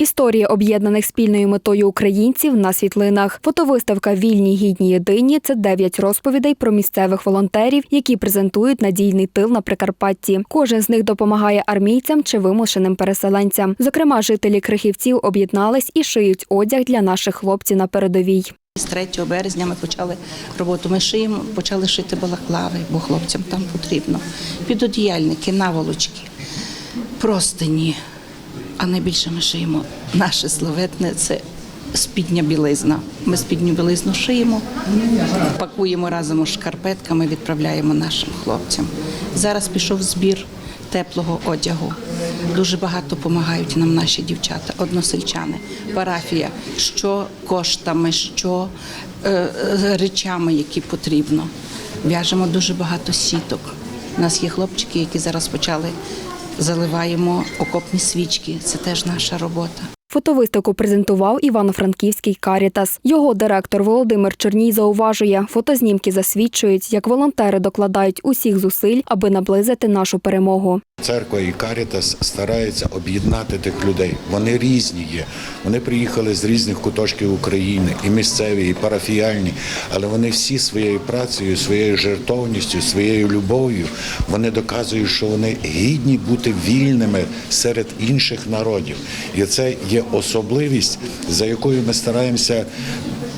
Історії об'єднаних спільною метою українців на світлинах. Фотовиставка Вільні гідні єдині це дев'ять розповідей про місцевих волонтерів, які презентують надійний тил на Прикарпатті. Кожен з них допомагає армійцям чи вимушеним переселенцям. Зокрема, жителі Крихівців об'єднались і шиють одяг для наших хлопців на передовій. З 3 березня ми почали роботу. Ми шиємо, почали шити балаклави, бо хлопцям там потрібно. Підодіяльники, наволочки, простині. А найбільше ми шиємо наше славетне це спідня білизна. Ми спідню білизну шиємо, пакуємо разом з шкарпетками, відправляємо нашим хлопцям. Зараз пішов збір теплого одягу. Дуже багато допомагають нам наші дівчата, односельчани, парафія, що коштами, що е, е, речами, які потрібно. В'яжемо дуже багато сіток. У нас є хлопчики, які зараз почали заливаємо окопні свічки. Це теж наша робота. Фотовиставку презентував Івано-Франківський Карітас. Його директор Володимир Черній зауважує, фотознімки засвідчують, як волонтери докладають усіх зусиль, аби наблизити нашу перемогу. Церква і Карітас стараються об'єднати тих людей. Вони різні є. Вони приїхали з різних куточків України, і місцеві, і парафіяльні, але вони всі своєю працею, своєю жертовністю, своєю любов'ю вони доказують, що вони гідні бути вільними серед інших народів. І це є особливість, за якою ми стараємося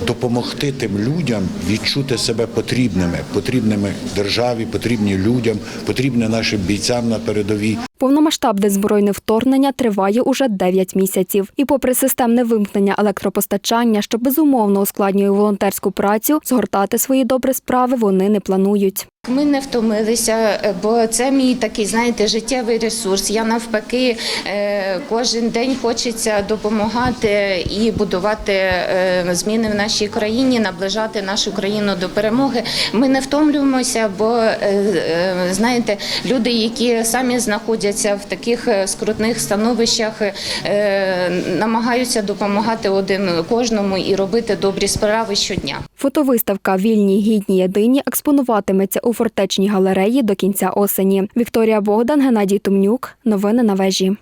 допомогти тим людям відчути себе потрібними, потрібними державі, потрібні людям, потрібні нашим бійцям на передовій. Повномасштабне збройне вторгнення триває уже 9 місяців. І попри системне вимкнення електропостачання, що безумовно ускладнює волонтерську працю, згортати свої добрі справи вони не планують. Ми не втомилися, бо це мій такий, знаєте, життєвий ресурс. Я навпаки е, кожен день хочеться допомагати і будувати е, зміни в нашій країні, наближати нашу країну до перемоги. Ми не втомлюємося, бо е, знаєте, люди, які самі знаходяться в таких е, скрутних становищах, е, намагаються допомагати один кожному і робити добрі справи щодня. Фотовиставка Вільні гідні єдині експонуватиметься у фортечній галереї до кінця осені. Вікторія Богдан, Геннадій Тумнюк. Новини на вежі.